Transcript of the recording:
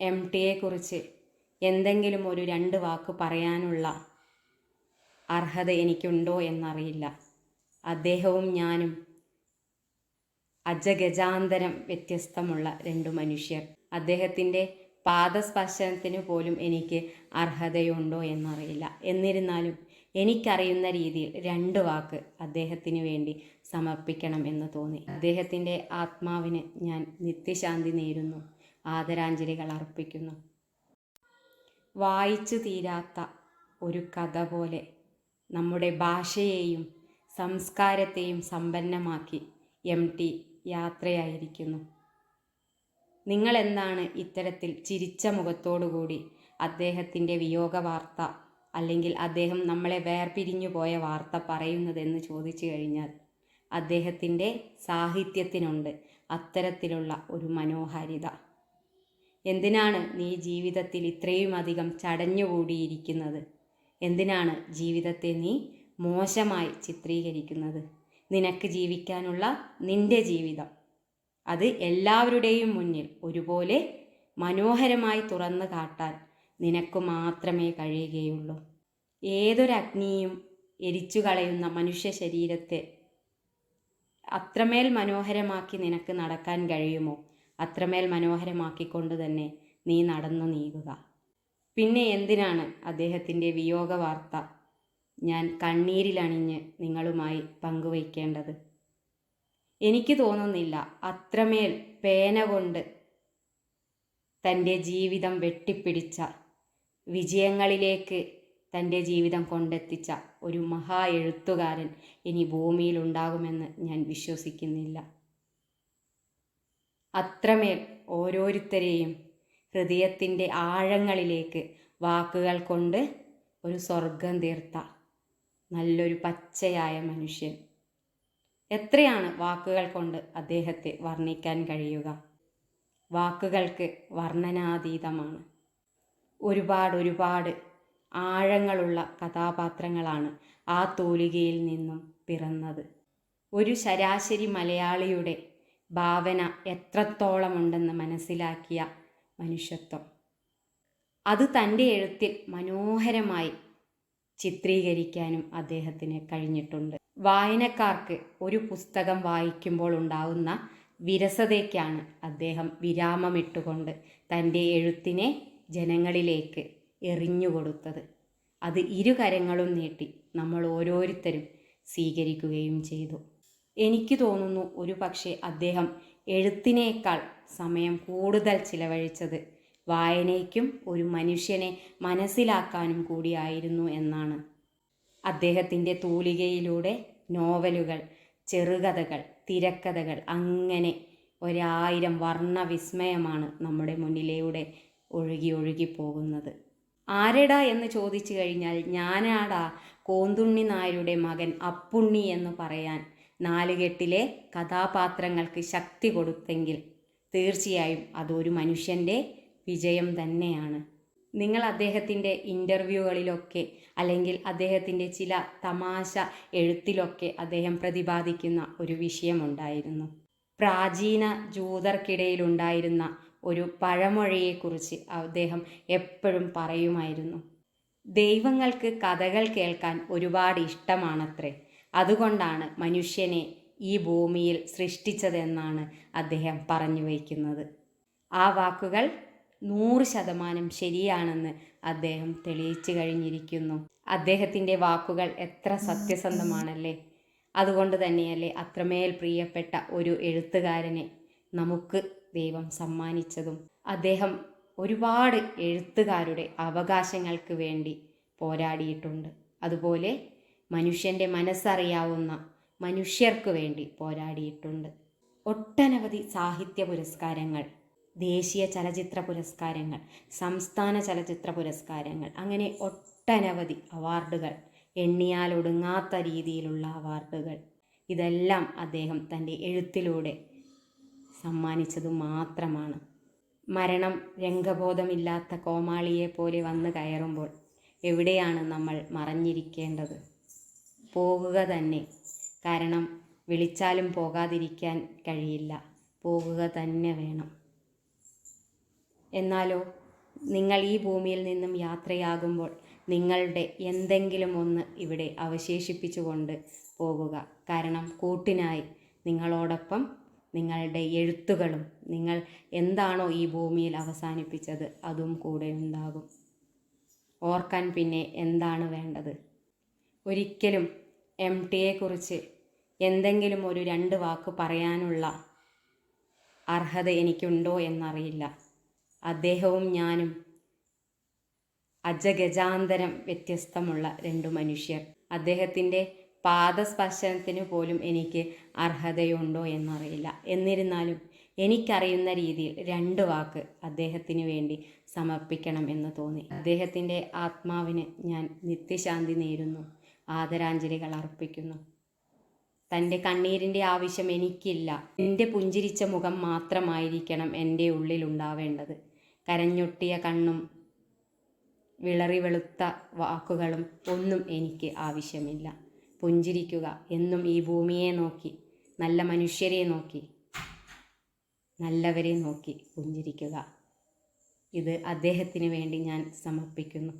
M ടിയെക്കുറിച്ച് എന്തെങ്കിലും ഒരു രണ്ട് വാക്ക് പറയാനുള്ള അർഹത എനിക്കുണ്ടോ എന്നറിയില്ല. അദ്ദേഹവും ഞാനും അജഗജാന്തരം വ്യത്യസ്തമുള്ള രണ്ടു മനുഷ്യർ. അദ്ദേഹത്തിന്റെ പാദസ്പർശനത്തിന് പോലും എനിക്ക് അർഹതയുണ്ടോ എന്നറിയില്ല. എന്നിരുന്നാലും എനിക്കറിയുന്ന രീതിയിൽ രണ്ട് വാക്ക് അദ്ദേഹത്തിന് വേണ്ടി സമർപ്പിക്കണം എന്ന് തോന്നി. അദ്ദേഹത്തിന്റെ ആത്മാവിന് ഞാൻ നിത്യശാന്തി നേരുന്നു. ആദരാഞ്ജലികൾ അർപ്പിക്കുന്നു. വായിച്ചു തീരാത്ത ഒരു കഥ പോലെ നമ്മുടെ ഭാഷയെയും സംസ്കാരത്തെയും സമ്പന്നമാക്കി എം ടി യാത്രയായിരിക്കുന്നു. നിങ്ങളെന്താണ് ഇത്തരത്തിൽ ചിരിച്ച മുഖത്തോടുകൂടി അദ്ദേഹത്തിന്റെ വിയോഗ വാർത്ത അല്ലെങ്കിൽ അദ്ദേഹം നമ്മളെ വേർപിരിഞ്ഞു പോയ വാർത്ത പറയുന്നതെന്ന് ചോദിച്ചു കഴിഞ്ഞാൽ അദ്ദേഹത്തിന്റെ സാഹിത്യത്തിനുണ്ട് അത്തരത്തിലുള്ള ഒരു മനോഹാരിത. എന്തിനാണ് നീ ജീവിതത്തിൽ ഇത്രയും അധികം ചടഞ്ഞുകൂടിയിരിക്കുന്നത്? എന്തിനാണ് ജീവിതത്തെ നീ മോശമായി ചിത്രീകരിക്കുന്നത്? നിനക്ക് ജീവിക്കാനുള്ള നിന്റെ ജീവിതം. അത് എല്ലാവരുടെയും മുന്നിൽ ഒരുപോലെ മനോഹരമായി തുറന്നു കാട്ടാൻ നിനക്ക് മാത്രമേ കഴിയുകയുള്ളൂ. ഏതൊരഗ്നിയും എരിച്ചു കളയുന്ന മനുഷ്യ ശരീരത്തെ അത്രമേൽ മനോഹരമാക്കി നിനക്ക് നടക്കാൻ കഴിയുമോ? അത്രമേൽ മനോഹരമാക്കിക്കൊണ്ട് തന്നെ നീ നടന്നു നീങ്ങുക. പിന്നെ എന്തിനാണ് അദ്ദേഹത്തിന്റെ വിയോഗ വാർത്ത ഞാൻ കണ്ണീരിലണിഞ്ഞ് നിങ്ങളുമായി പങ്കുവയ്ക്കേണ്ടത്? എനിക്ക് തോന്നുന്നില്ല അത്രമേൽ പേന കൊണ്ട് തന്റെ ജീവിതം വെട്ടിപ്പിടിച്ച വിജയങ്ങളിലേക്ക് തന്റെ ജീവിതം കൊണ്ടെത്തിച്ച ഒരു മഹാ എഴുത്തുകാരൻ ഇനി ഭൂമിയിൽ ഉണ്ടാകുമെന്ന് ഞാൻ വിശ്വസിക്കുന്നില്ല. അത്രമേൽ ഓരോരുത്തരെയും ഹൃദയത്തിന്റെ ആഴങ്ങളിലേക്ക് വാക്കുകൾ കൊണ്ട് ഒരു സ്വർഗം തീർത്ത നല്ലൊരു പച്ചയായ മനുഷ്യൻ. എത്രയാണ് വാക്കുകൾ കൊണ്ട് അദ്ദേഹത്തെ വർണിക്കാൻ കഴിയുക? വാക്കുകൾക്ക് വർണനാതീതമാണ്. ഒരുപാട് ഒരുപാട് ആഴങ്ങളുള്ള കഥാപാത്രങ്ങളാണ് ആ തൂലികയിൽ നിന്നും പിറന്നത്. ഒരു ശരാശരി മലയാളിയുടെ ഭാവന എത്രത്തോളമുണ്ടെന്ന് മനസ്സിലാക്കിയ മനുഷ്യത്വം. അത് തന്റെ എഴുത്തിൽ മനോഹരമായി ചിത്രീകരിക്കാനും അദ്ദേഹത്തിന് കഴിഞ്ഞിട്ടുണ്ട്. വായനക്കാർക്ക് ഒരു പുസ്തകം വായിക്കുമ്പോൾ ഉണ്ടാവുന്ന വിരസതയ്ക്കാണ് അദ്ദേഹം വിരാമമിട്ടുകൊണ്ട് തന്റെ എഴുത്തിനെ ജനങ്ങളിലേക്ക് എറിഞ്ഞുകൊടുത്തത്. അത് ഇരുകരങ്ങളും നീട്ടി നമ്മൾ ഓരോരുത്തരും സ്വീകരിക്കുകയും ചെയ്തു. എനിക്ക് തോന്നുന്നു ഒരു പക്ഷേ അദ്ദേഹം എഴുത്തിനേക്കാൾ സമയം കൂടുതൽ ചിലവഴിച്ചത് വായനയ്ക്കും ഒരു മനുഷ്യനെ മനസ്സിലാക്കാനും കൂടിയായിരുന്നു എന്നാണ്. അദ്ദേഹത്തിന്റെ തൂലികയിലൂടെ നോവലുകൾ ചെറുകഥകൾ തിരക്കഥകൾ അങ്ങനെ ഒരായിരം വർണവിസ്മയമാണ് നമ്മുടെ മുന്നിലൂടെ ഒഴുകി ഒഴുകി പോകുന്നത് ആരെടാ എന്ന് ചോദിച്ചു കഴിഞ്ഞാൽ ഞാനാടാ കോന്തുണ്ണി നായരുടെ മകൻ അപ്പുണ്ണി എന്ന് പറയാൻ നാലുകെട്ടിലെ കഥാപാത്രങ്ങൾക്ക് ശക്തി കൊടുത്തെങ്കിൽ തീർച്ചയായും അതൊരു മനുഷ്യന്റെ വിജയം തന്നെയാണ്. നിങ്ങൾ അദ്ദേഹത്തിന്റെ ഇന്റർവ്യൂകളിലൊക്കെ അല്ലെങ്കിൽ അദ്ദേഹത്തിന്റെ ചില തമാശ എഴുത്തിലൊക്കെ അദ്ദേഹം പ്രതിപാദിക്കുന്ന ഒരു വിഷയമുണ്ടായിരുന്നു. പ്രാചീന ജൂതർക്കിടയിലുണ്ടായിരുന്ന ഒരു പഴമൊഴിയെക്കുറിച്ച് അദ്ദേഹം എപ്പോഴും പറയുമായിരുന്നു. ദൈവങ്ങൾക്ക് കഥകൾ കേൾക്കാൻ ഒരുപാട് ഇഷ്ടമാണത്രേ. അതുകൊണ്ടാണ് മനുഷ്യനെ ഈ ഭൂമിയിൽ സൃഷ്ടിച്ചതെന്നാണ് അദ്ദേഹം പറഞ്ഞു വയ്ക്കുന്നത്. ആ വാക്കുകൾ നൂറ് ശതമാനം ശരിയാണെന്ന് അദ്ദേഹം തെളിയിച്ചു കഴിഞ്ഞിരിക്കുന്നു. അദ്ദേഹത്തിന്റെ വാക്കുകൾ എത്ര സത്യസന്ധമാണല്ലേ? അതുകൊണ്ട് തന്നെയല്ലേ അത്രമേൽ പ്രിയപ്പെട്ട ഒരു എഴുത്തുകാരനെ നമുക്ക് ദൈവം സമ്മാനിച്ചതും. അദ്ദേഹം ഒരുപാട് എഴുത്തുകാരുടെ അവകാശങ്ങൾക്ക് വേണ്ടി പോരാടിയിട്ടുണ്ട്. അതുപോലെ മനുഷ്യന്റെ മനസ്സറിയാവുന്ന മനുഷ്യർക്ക് വേണ്ടി പോരാടിയിട്ടുണ്ട്. ഒട്ടനവധി സാഹിത്യ പുരസ്കാരങ്ങൾ ദേശീയ ചലച്ചിത്ര പുരസ്കാരങ്ങൾ സംസ്ഥാന ചലച്ചിത്ര പുരസ്കാരങ്ങൾ അങ്ങനെ ഒട്ടനവധി അവാർഡുകൾ എണ്ണിയാൽ ഒടുങ്ങാത്ത രീതിയിലുള്ള അവാർഡുകൾ. ഇതെല്ലാം അദ്ദേഹം തന്റെ എഴുത്തിലൂടെ സമ്മാനിച്ചത് മാത്രമാണ്. മരണം രംഗബോധമില്ലാത്ത കോമാളിയെ പോലെ വന്നു കയറുമ്പോൾ എവിടെയാണ് നമ്മൾ മറഞ്ഞിരിക്കേണ്ടത്? പോകുക തന്നെ. കാരണം വിളിച്ചാലും പോകാതിരിക്കാൻ കഴിയില്ല. പോകുക തന്നെ വേണം. എന്നാലോ നിങ്ങൾ ഈ ഭൂമിയിൽ നിന്നും യാത്രയാകുമ്പോൾ നിങ്ങളുടെ എന്തെങ്കിലും ഒന്ന് ഇവിടെ അവശേഷിപ്പിച്ചുകൊണ്ട് പോകുക. കാരണം കൂട്ടിനായി നിങ്ങളോടൊപ്പം നിങ്ങളുടെ എഴുത്തുകളും നിങ്ങൾ എന്താണോ ഈ ഭൂമിയിൽ അവസാനിപ്പിച്ചത് അതും കൂടെ ഉണ്ടാകും. ഓർക്കാൻ പിന്നെ എന്താണ് വേണ്ടത്? ഒരിക്കലും എം ടിയെക്കുറിച്ച് എന്തെങ്കിലും ഒരു രണ്ട് വാക്ക് പറയാനുള്ള അർഹത എനിക്കുണ്ടോ എന്നറിയില്ല. അദ്ദേഹവും ഞാനും അജഗജാന്തരം വ്യത്യസ്തമുള്ള രണ്ടു മനുഷ്യർ. അദ്ദേഹത്തിന്റെ പാദസ്പർശനത്തിന് പോലും എനിക്ക് അർഹതയുണ്ടോ എന്നറിയില്ല. എന്നിരുന്നാലും എനിക്കറിയുന്ന രീതിയിൽ രണ്ട് വാക്ക് അദ്ദേഹത്തിന് വേണ്ടി സമർപ്പിക്കണം എന്ന് തോന്നി. അദ്ദേഹത്തിന്റെ ആത്മാവിന് ഞാൻ നിത്യശാന്തി നേരുന്നു. ആദരാഞ്ജലികൾ അർപ്പിക്കുന്നു. തന്റെ കണ്ണീരിന്റെ ആവശ്യം എനിക്കില്ല. എന്റെ പുഞ്ചിരിച്ച മുഖം മാത്രമായിരിക്കണം എന്റെ ഉള്ളിൽ ഉണ്ടാവേണ്ടത്. കരഞ്ഞൊട്ടിയ കണ്ണും വിളറി വെളുത്ത വാക്കുകളും ഒന്നും എനിക്ക് ആവശ്യമില്ല. പുഞ്ചിരിക്കുക എന്നും ഈ ഭൂമിയെ നോക്കി നല്ല മനുഷ്യരെ നോക്കി നല്ലവരെ നോക്കി പുഞ്ചിരിക്കുക. ഇത് അദ്ദേഹത്തിന് വേണ്ടി ഞാൻ സമർപ്പിക്കുന്നു.